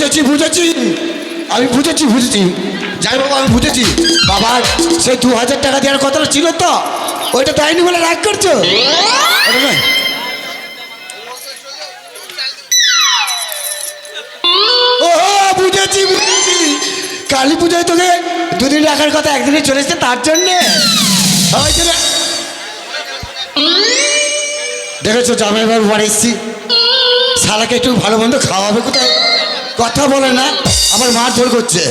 বুঝেছি বুঝেছি। আমি বুঝেছি বুঝেছি। যাই বাবা, আমি বুঝেছি। বাবার সেই দু হাজার টাকা দেওয়ার কথাটা ছিল তো? ওইটা দেয়নি বলে রাগ করছ। বুঝেছি বুঝেছি। কালী পুজোয় তোকে দুদিন রাখার কথা একদিনে চলে তার জন্যে। দেখেছ জামাইবাবু বাড়ি এসছি? শালাকে একটু ভালো মন্দ খাওয়াবে কোথায়? কথা বলে না, আবার মারধর করছে।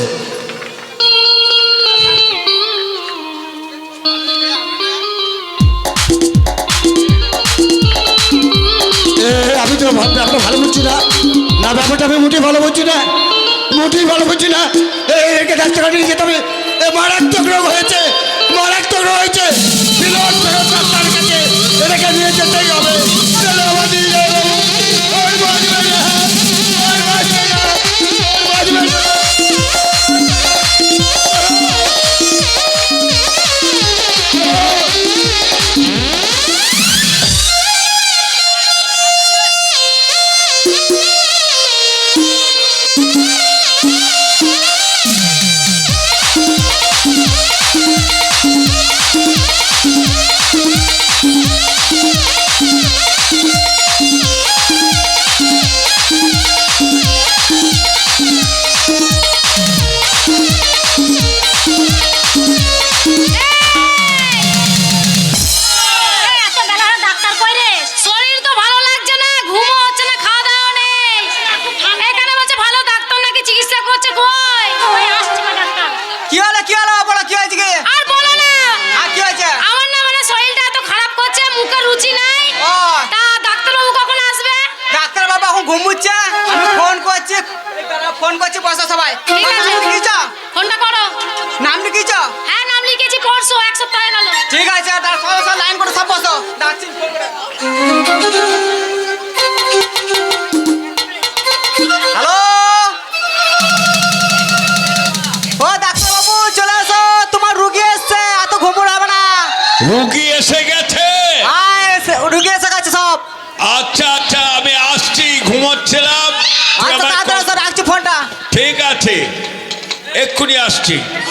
আমি তো ব্যাপারটা ভালো বুঝছি না। না, ব্যাপারটা আমি মোটেই ভালো বুঝছি না। মোটেই ভালো বুঝছি না। একে ডাক্তারখানে নিয়ে যেতে হবে। এ, মারাত্মক রোগ হয়েছে। মারাত্মক রোগ হয়েছে। এটাকে নিয়ে যেতেই হবে।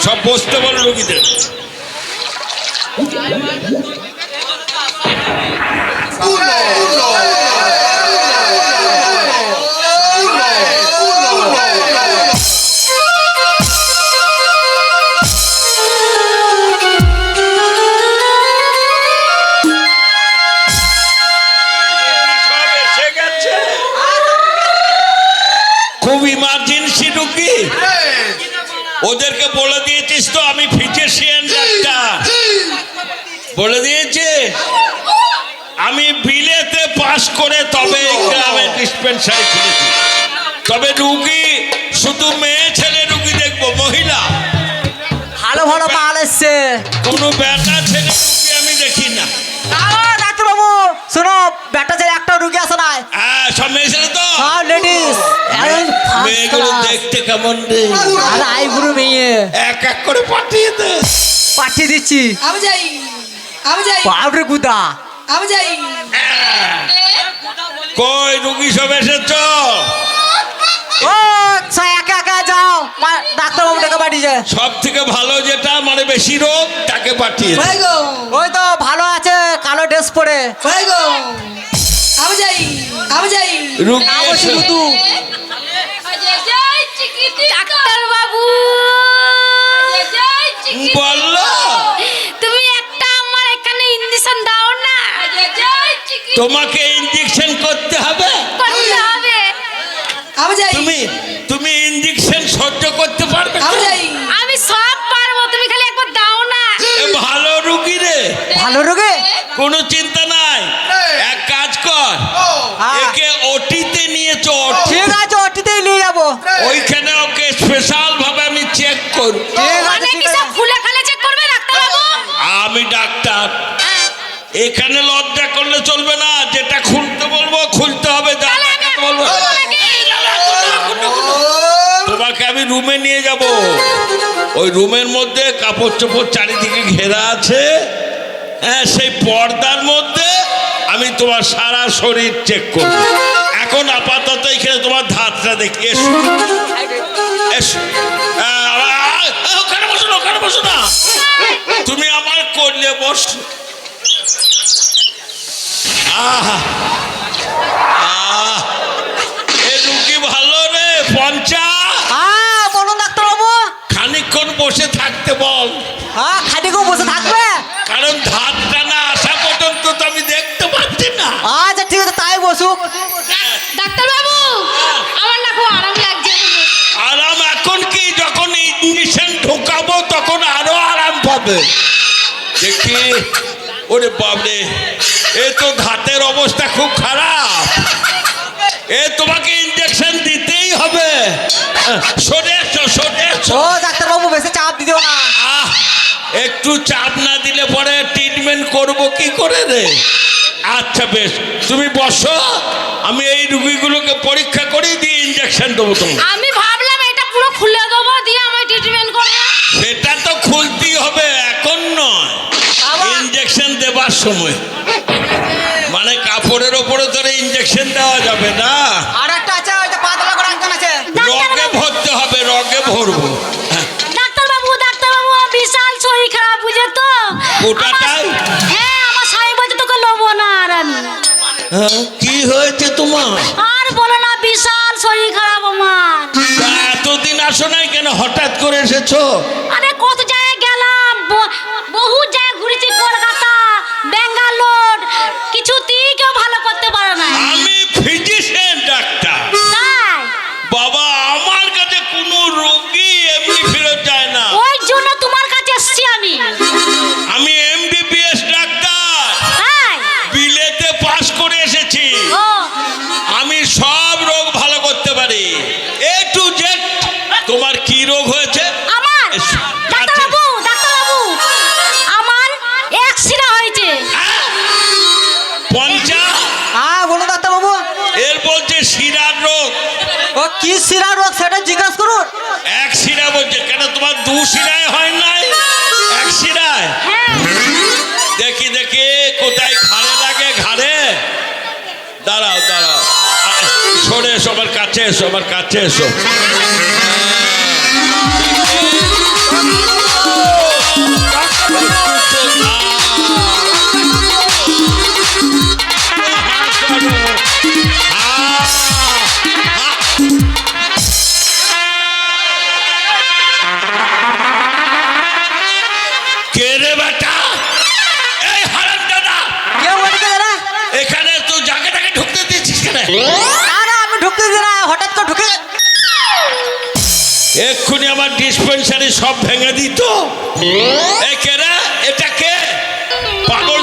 সব বসতে বলো রুগীদের। ওদেরকে বলে দিয়েছিস তো আমি ফিজিশিয়ান ডাক্তার। বলে দিয়েছে আমি বিলেতে পাস করে তবে এই গ্রামে ডিসপেন্সারি খুলেছি। তবে রুগী শুধু মেয়ে ছেলে রুগী দেখব মহিলা। ভালো ভালো মাল এসছে। কোনো বেটা ছেলে রুগী আমি দেখি না। শোনো ব্যাটা ছেলে একটা রুগী আসে নাই? হ্যাঁ সব মেয়ে ছেলে তো সব লেডিস মেয়েগুলো দেখতে কেমন রে? আর আইবুড়ো মেয়ে। এক এক করে পাঠিয়ে দে। পাঠিয়ে দিচ্ছি। আমি যাই আমি যাই। বাবরে গুদা। আমি যাই। কই রুগী সব এসেছ? ও সা একা একা যাও ডাক্তার বাবু ডেকে পাঠিয়েছে। সব থেকে ভালো যেটা মানে বেশি রোগ তাকে পাঠিয়ে ভাই গো। ওই তো ভালো আছে কালো ড্রেস পরে। ভাই গো। আমি যাই আমি যাই। রুগী নাম হচ্ছে এসে- গুদু ডাক্তারবাবু। বলল। তুমি একটা আমার এখানে ইঞ্জেকশন দাও না। তোমাকে ইঞ্জেকশন করতে হবে? করতে হবে। আমি যাই। তুমি তুমি ইঞ্জেকশন সহ্য করতে পারবে আমি যাই। আমি সব পারব তুমি খালি একবার দাও না। ভালো রুগী রে। ভালো রোগে? কোনো চিন্তা নাই। এক কাজ কর। হ্যাঁ। একে ওটিতে নিয়েছো ঠিক আছে ওটিতেই নিয়ে যাব। ওইখানে ওকে স্পেশাল ভাবে আমি চেক করব। ঠিক আছে মানে ঠিক কি সব আছে। খুলে খালে চেক করবে ডাক্তারবাবু? আমি ডাক্তার। হ্যাঁ, এখানে লজ্জা করলে চলবে না যেটা খুলতে বলব খুলতে হবে যা তাহলে আমি দেখাতে বলব তোমাকে- তোমাকে আমি রুমে নিয়ে যাব। ওই রুমের মধ্যে কাপড় চোপড় চারিদিকে ঘেরা আছে। হ্যাঁ সেই পর্দার মধ্যে আমি তোমার সারা শরীর চেক করব। এখন আপাতত এখানে তোমার ধাতটা দেখি। এসো। এসো। ওখানে বসো না, ওখানে বসো না। তুমি আমার করলে বস। আহা, আহ এ রুগী ভালো রে পঞ্চা হ্যাঁ বলুন ডাক্তারবাবু খানিকক্ষণ বসে থাকতে বল। হ্যাঁ খাটিকেও বসে থাকবে? কারণ ধারটা না আসা পর্যন্ত তো আমি দেখতে পাচ্ছি না। আচ্ছা ঠিক আছে তাই বসুক ডাক্তার বাবু আমার না খুব আরাম লাগছে। আরাম এখন কি? যখন ইঞ্জেকশন ঢোকাবো তখন আরও আরাম পাবে। দেখি। ওরে বাবরে এ তো ধাতের অবস্থা খুব খারাপ। এ তোমাকে ইঞ্জেকশন দিতেই হবে। সরে এসো সরে এসো ও ডাক্তারবাবু বেশি চাপ দিও না। একটু চাপ না দিলে পরে ট্রিটমেন্ট করব কি করে রে? আচ্ছা বেশ। তুমি বসো। আমি এই রুগীগুলোকে পরীক্ষা করে দিয়ে ইঞ্জেকশন দেবো তোমাকে। আমি ভাবলাম এটা পুরো খুলে দেবো দিয়ে আমি ট্রিটমেন্ট করব। সেটা তো খুলতেই হবে এখন নয়। আবার? ইঞ্জেকশন দেবার সময়। কাপড়ের ওপরে ধরে ইঞ্জেকশন দেওয়া যাবে না। আর একটা আছে ওইটা পাতলা করে একজন আছে। রগে ভরতে হবে রগে ভরবো। হ্যাঁ, ডাক্তার বাবু ডাক্তার বাবু বিশাল শরীর খারাপ বুঝে তো? আমার- হ্যাঁ আমার স্বামী বলছে তোকে নেব না আর আমি। হ্যাঁ, কি হয়েছে তোমার? আর বলো না বিশাল শরীর খারাপ আমার। এতদিন আসো নাই কেন? হঠাৎ করে এসেছ? আরে কত কাছে এসো আমার কাছে এসো। এক্ষুনি আমার ডিসপেন্সারি সব ভেঙে দিত। এটাকে কে রে? এটা কে? পাগল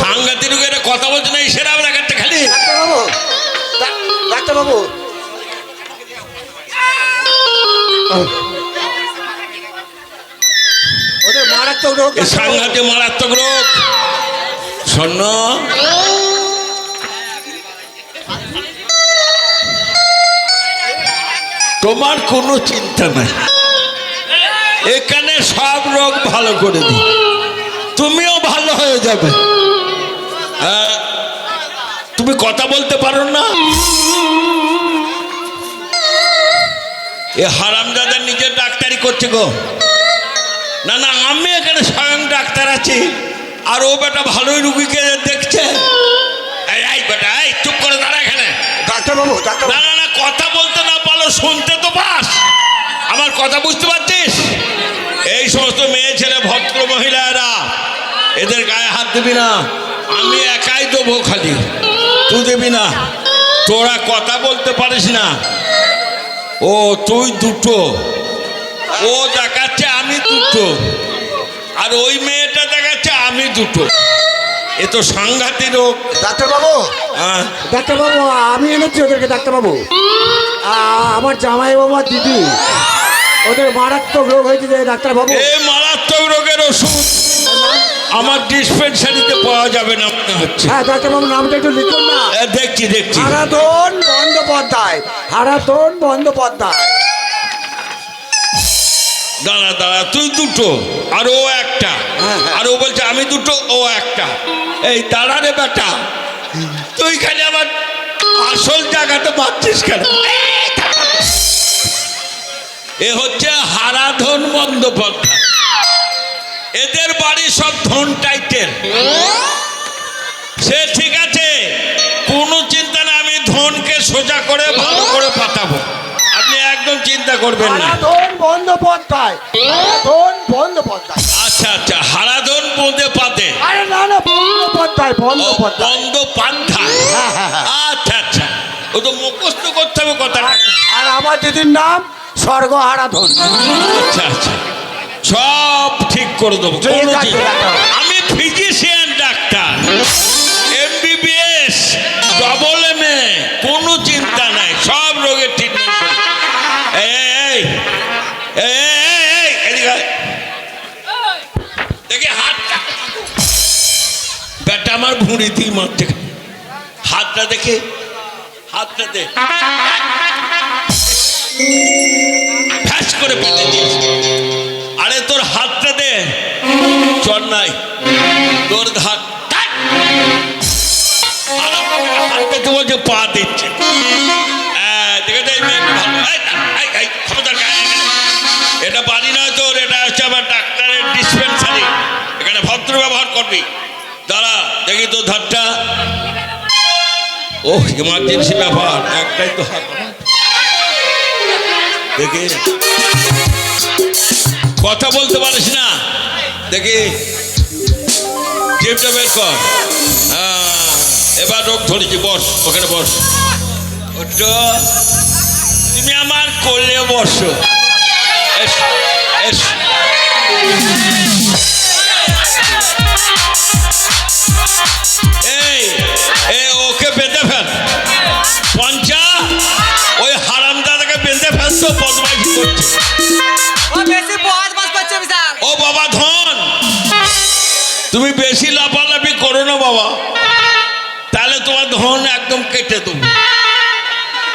সাংঘাতিক রোগের কথা বলছে না সেরা আমরা কাছে খালি। ডাক্তারবাবু ডাক্তারবাবু। ওদের মারাত্মক রোগ সাংঘাতিক মারাত্মক রোগ। শোন তোমার কোনো চিন্তা নাই। এখানে সব রোগ ভালো করে দিই। তুমিও ভালো হয়ে যাবে? তুমি কথা বলতে পারো না? এ হারামজাদা নিজের ডাক্তারি করছে গো। না না আমি এখানে স্বয়ং ডাক্তার আছি। আর ও বেটা ভালোই রুগীকে দেখছে। এই, এই বেটা এই চুপ করে দাঁড়া এখানে। ডাক্তারবাবু না না না কথা বলতে না পারো শুনতে তো পাস। আমার কথা বুঝতে পারছিস? এই সমস্ত মেয়ে ছেলে ভদ্র মহিলারা এদের গায়ে হাত দিবি না। আমি একাই দেবো খালি। তুই দিবি না। তোরা কথা বলতে পারিস না। ও তুই দুটো। ও দেখাচ্ছে আমি দুটো। আর ওই মেয়েটা দেখাচ্ছে আমি দুটো। এ তো সাংঘাতিক রোগ। ডাক্তারবাবু হ্যাঁ। ডাক্তারবাবু আমি এনেছি ওদেরকে ডাক্তারবাবু আমার জামাই বাবা দিদি ওদের মারাত্মক রোগ হয়েছে যে ডাক্তারবাবু এই মারাত্মক রোগের ওষুধ। আমার ডিসপেন্সারিতে পাওয়া যাবে না মনে হচ্ছে। হ্যাঁ ডাক্তারবাবু নামটা একটু লিখুন না। দেখছি দেখছি। হারাধন বন্দ্যোপাধ্যায় হারাধন বন্দ্যোপাধ্যায়। দাঁড়া দাঁড়া তুই দুটো আর ও একটা। আর ও বলছে আমি দুটো ও একটা। এই দাঁড়া রে বেটা। তুই খালি আমার আসল জায়গাতে পাচ্ছিস কেন? এ হচ্ছে হারাধন বন্দ্যোপাধ্যায়। এদের বাড়ি সব ধন টাইটের সে ঠিক আছে কোনো চিন্তা না আমি ধনকে সোজা করে ভালো করে পাঠাবো আপনি একদম চিন্তা করবেন না। হারাধন বন্দ্যোপাধ্যায় হারাধন বন্দ্যোপাধ্যায়। আচ্ছা আচ্ছা হারাধন পাতে। আরে না না বন্দ্যোপাধ্যায় বন্দ্যোপাধ্যায়। বন্দ্যোপাধ্যায়। হ্যাঁ, হ্যাঁ, হ্যাঁ। আচ্ছা আচ্ছা ও তো মুখস্থ করতে হবে কথাটা। আর আমার দিদির নাম স্বর্গ হারাধন। আচ্ছা আচ্ছা। সব ঠিক করে দেবো। আমি physician doctor. MBBS double M A কোনো চিন্তা নাই সব রোগের ট্রিটমেন্ট এই। দেখি হাতটা। বেটা আমার ভুঁড়ি দিয়ে মারছে। হাতটা দেখে হাতটা দে। এই, খবরদার গায়ে আয় না। এটা বাড়ি নয় তোর এটা হচ্ছে আমার ডাক্তারের ডিসপেন্সারি এখানে ভদ্র ব্যবহার করবি। দাঁড়া দেখি তোর ধারটা। ও ইমার্জেন্সি ব্যাপার একটাই তো হাত। দেখি। কথা বলতে পারিস না। দেখি। জিপটা বের কর। এবার রোগ ধরেছি, বস, ওখানে বস। তুমি আমার কোলে বসো। এস এই, এ, ওকে বেঁধে ফেল। পঞ্চা, ওই হারাম দাদাকে বেঁধে ফেল তো, বদমাইশি করছে। বেশি লাফালাফি করো না বাবা। তাহলে তোমার ধন একদম কেটে দেবো।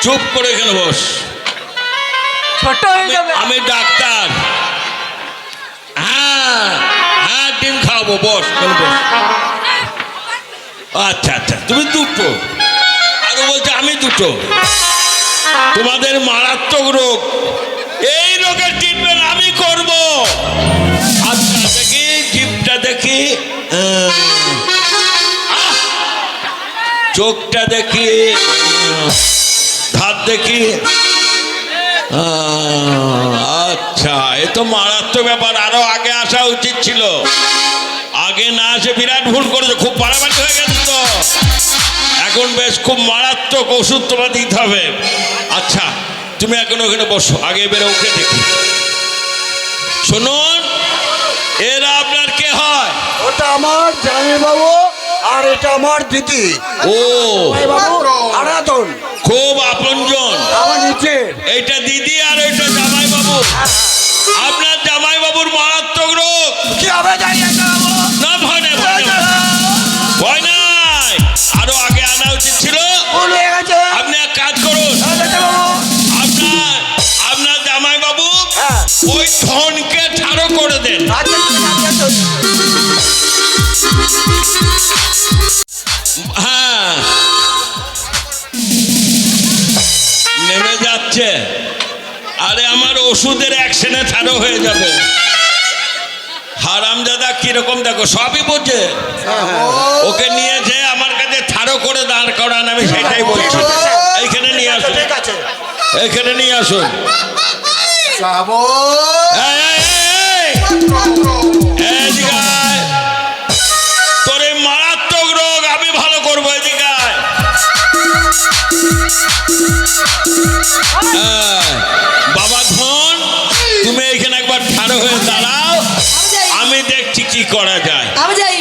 চুপ করে এখানে বস। ছোট হয়ে যাবে। আমি ডাক্তার। হ্যাঁ হ্যাঁ ডিম খাওয়াবো। বস বস। আচ্ছা আচ্ছা তুমি দুটো। আরও বলছে আমি দুটো। তোমাদের মারাত্মক রোগ। এই রোগের ট্রিটমেন্ট আমি করব। দেখি চোখটা দেখি, ধার দেখি আচ্ছা এ তো মারাত্মক ব্যাপার, আরও আগে আসা উচিত ছিল। আগে না আসে বিরাট ভুল করেছে, খুব বাড়াবাড়ি হয়ে গেছে তো। এখন বেশ খুব মারাত্মক ওষুধ তোমার দিতে হবে। আচ্ছা তুমি এখন ওখানে বসো, আগে এবারে ওকে দেখি। শুনুন এরা আপনার কে হয় ওটা আমার জামাই বাবু আর এটা আমার দিদি। ও। জামাই বাবু হারাধন খুব আপনজন। আমার নিচে। এইটা দিদি আর এটা জামাই বাবু আপনার জামাই বাবুর মারাত্মক রোগ। কি হবে জানি না বাবু না ভয় নাই ভয় ভয় আরও আগে আনা উচিত ছিল। আপনি এক কাজ করুন। হ্যাঁ, আপনার আপনার জামাই বাবু হ্যাঁ। ওই ধনকে ছাড়ো করে দেন। হ্যাঁ। নেমে যাচ্ছে। আরে আমার ওষুধের অ্যাকশনে ছাড়ো হয়ে যাবে। হারাম দাদা কীরকম দেখো সবই বোঝে ওকে নিয়ে যে আমার কাছে ছাড়ো করে দাঁড় করান আমি সেটাই বলছি। এইখানে নিয়ে আসুন। ঠিক এইখানে নিয়ে আসুন। হ্যাঁ। বাবা ধন তুমি এখানে একবার ঠাড়ো হয়ে দাঁড়াও। আমি দেখছি কি করা যায়। আমি যাই।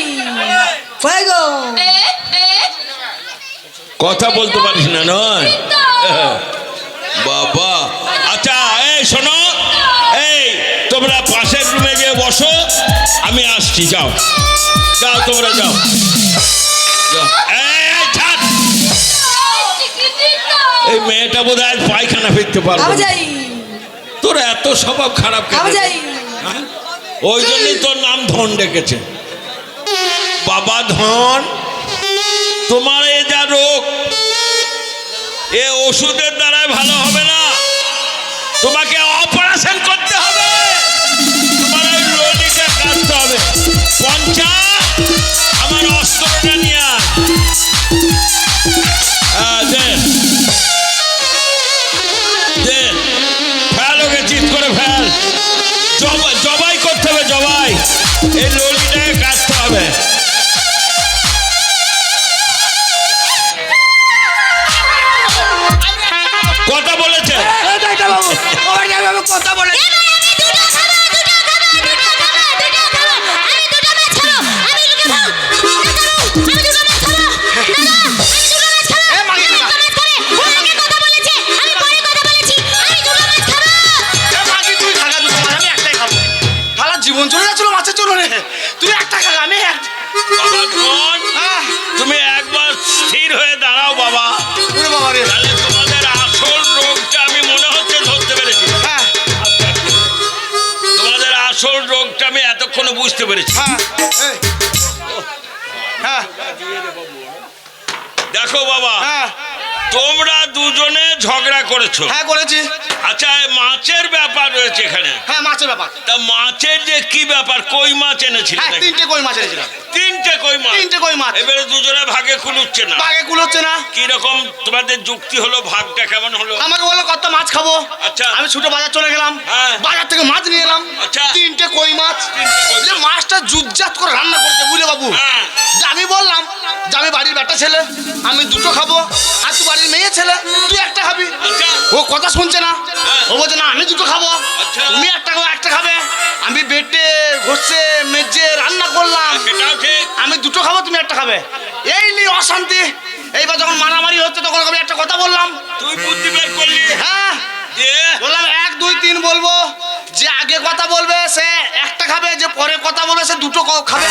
কথা বলতে পারিস না নয়। বাবা। আচ্ছা এই শোনো। এই তোমরা পাশের রুমে গিয়ে বসো। আমি আসছি যাও। যাও তোমরা যাও। যাও। মেয়েটা বোধ হয় পায়খানা ফিরতে পারবে তোর এত স্বভাব খারাপ হ্যাঁ? ওই জন্যই তোর নাম ধন ডেকেছে। বাবা ধন তোমার এ যা রোগ এ ওষুধের দ্বারাই ভালো হবে না। তোমাকে অপারেশন করতে হবে। তোমার ওই রোগীকে কাটতে হবে। পঞ্চা কথা বলে দুজনে ঝগড়া করেছ? হ্যাঁ করেছি। আচ্ছা মাছের ব্যাপার রয়েছে এখানে। হ্যাঁ মাছের ব্যাপার। তা মাছের যে কি ব্যাপার? কই মাছ এনেছিলেন হ্যাঁ তিনটে কই মাছ এনেছিলাম। তিনটে কই মাছ? তিনটে কই মাছ? এবারে দুজনে ভাগে খুলুচ্ছে না। বাগে কুলোচ্ছে না? কি রকম তোমাদের যুক্তি হলো ভাগটা কেমন হলো? আমাকে কত মাছ খাব? আচ্ছা। আমি ছুটে বাজার চলে গেলাম। হ্যাঁ। বাজার থেকে মাছ নিয়ে এলাম। আচ্ছা। তিনটে কই মাছ। যে মাছটা করে রান্না বুঝলে বাবু? হ্যাঁ। আমি বললাম যে আমি বাড়ির বেটা ছেলে আমি দুটো খাব আর তুই বাড়ির মেয়ে ছেলে তুই একটা খাবি। আচ্ছা। ও কথা শুনছে না। হ্যাঁ। ও বলছে না আমি দুটো খাব। আচ্ছা। তুমি একটা খাব একটা খাবে। আমি বেটে ঘষে মেজে রান্না করলাম। আমি দুটো খাব তুমি একটা খাবে। এই নিয়ে অশান্তি। এইবার যখন মারামারি হচ্ছে তখন আমি একটা কথা বললাম। তুই বুদ্ধি বের করলি। হ্যাঁ। বললাম এক দুই তিন বলব। যে আগে কথা বলবে সে একটা খাবে যে পরে কথা বলবে সে দুটো খাবে।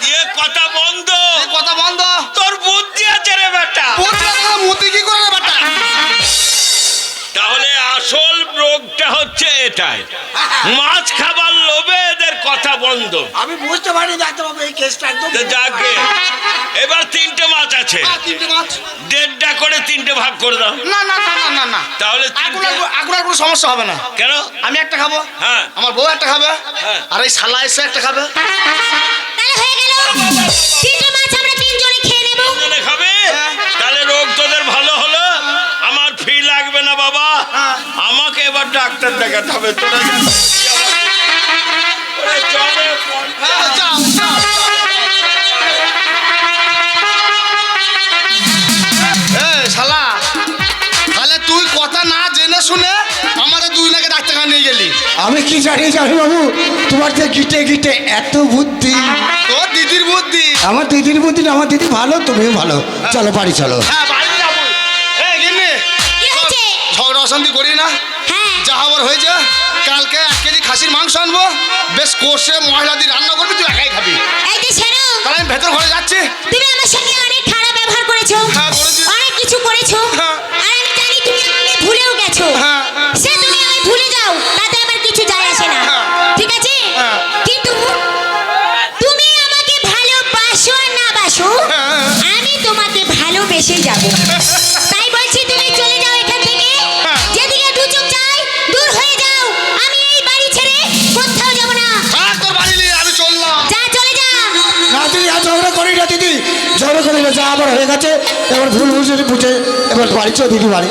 দিয়ে কথা বন্ধ। কথা বন্ধ। তোর বুদ্ধি আছে রে বেটা। মুতি কি করে রে বেটা? তাহলে আসল রোগটা হচ্ছে এটাই। মাছ খাবার লোভে এদের কথা বন্ধ। আমি বুঝতে পারি ডাক্তারবাবু এই কেসটা একদম যাকে। এবার তিনটে মাছ আছে। তিনটে মাছ। দেড়টা করে তিনটে ভাগ করে দাও। না না না না না না। তাহলে এখন তিনটে- আর কোনো সমস্যা হবে না। কেন? আমি একটা খাব। হ্যাঁ। আমার বউ একটা খাবে। হ্যাঁ। আর এই শালা এসে একটা খাবে। দুজনে আমাকে এবার ডাক্তার দেখাতে হবে তোরা। হ্যাঁ, যাও, যাও। এই, শালা তাহলে তুই কথা না জেনে শুনে আমাদের দুই নাকে ডাক্তারখানা নিয়ে গেলি। আমি কি জানি জানি বাবু তোমার যে গিটে গিটে এত বুদ্ধি। তোর দিদির বুদ্ধি। আমার দিদির বুদ্ধি না, আমার দিদি ভালো তুমিও ভালো। চলো বাড়ি চলো। হ্যাঁ বাড়ি যাব? ঝগড়া অশান্তি করি না। হ্যাঁ যা হয়েছে। কালকে এক কেজি খাসির মাংস আনব। বেশ কষে মহিলা দিয়ে রান্না করবি তুই একাই খাবি। তাহলে আমি ভেতর ঘরে যাচ্ছি। তুমি আমার সঙ্গে অনেক খারাপ ব্যবহার করেছ। হ্যাঁ। করেছ আবার হয়ে গেছে। এবার ভুল বুঝে বুঝে, এবার বাড়ি চো দিদি বাড়ি।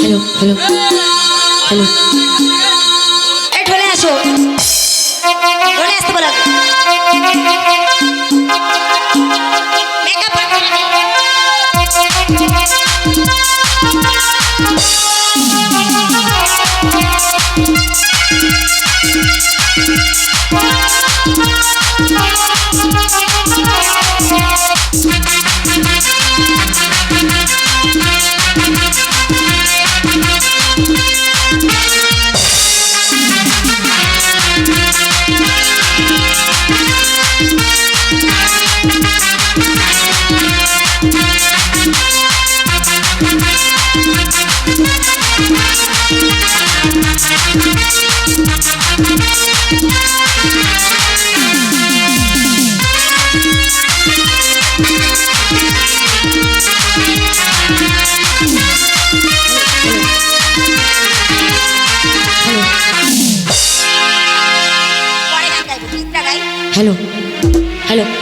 Hello hello hello hello hello